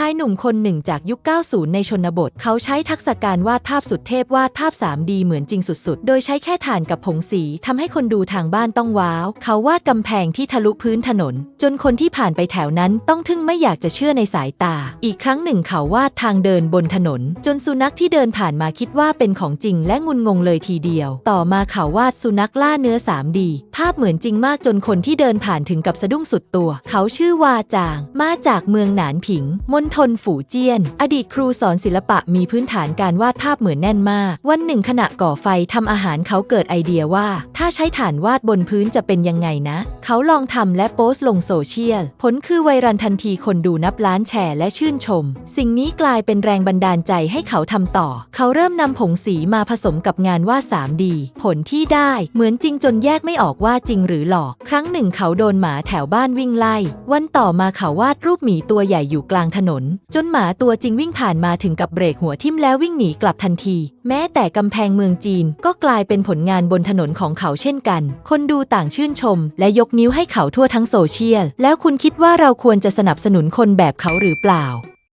ชายหนุ่มคนหนึ่งจากยุค 90 ในชนบท เขาใช้ทักษะการวาดภาพสุดเทพวาดภาพ 3D เหมือนจริงสุดๆ โดยใช้แค่ถ่านกับผงสีทำให้คนดูทางบ้านต้องว้าว เขาวาดกำแพงที่ทะลุพื้นถนน จนคนที่ผ่านไปแถวนั้นต้องทึ่งไม่อยากจะเชื่อในสายตา อีกครั้งหนึ่งเขาวาดทางเดินบนถนน จนสุนัขที่เดินผ่านมาคิดว่าเป็นของจริงและงุนงงเลยทีเดียว ต่อมาเขาวาดสุนัขล่าเนื้อ 3D ภาพเหมือนจริงมากจนคนที่เดินผ่านถึงกับสะดุ้งสุดตัว เขาชื่อวาจาง มาจากเมืองหนานผิงมณฑลฝูเจี้ยน อดีตครูสอนศิลปะมีพื้นฐานการวาดภาพเหมือนแน่นมาก วันหนึ่งขณะก่อไฟทำอาหารเขาเกิดไอเดียว่า ถ้าใช้ฐานวาดบนพื้นจะเป็นยังไงนะ เขาลองทำและโพสต์ลงโซเชียล ผลคือไวรัลทันทีคนดูนับล้านแชร์และชื่นชม สิ่งนี้กลายเป็นแรงบันดาลใจให้เขาทำต่อ เขาเริ่มนำผงสีมาผสมกับงานวาด 3D ผลที่ได้เหมือนจริงจนแยกไม่ออกว่าจริงหรือหลอก ครั้งหนึ่งเขาโดนหมาแถวบ้านวิ่งไล่ วันต่อมาเขาวาดรูปหมีตัวใหญ่อยู่กลางถนนน จนหมาตัวจริงวิ่งผ่านมาถึงกับเบรกหัวทิ่มแล้ววิ่งหนีกลับทันที แม้แต่กำแพงเมืองจีนก็กลายเป็นผลงานบนถนนของเขาเช่นกัน คนดูต่างชื่นชม และยกนิ้วให้เขาทั่วทั้งโซเชียล แล้วคุณคิดว่าเราควรจะสนับสนุนคนแบบเขาหรือเปล่า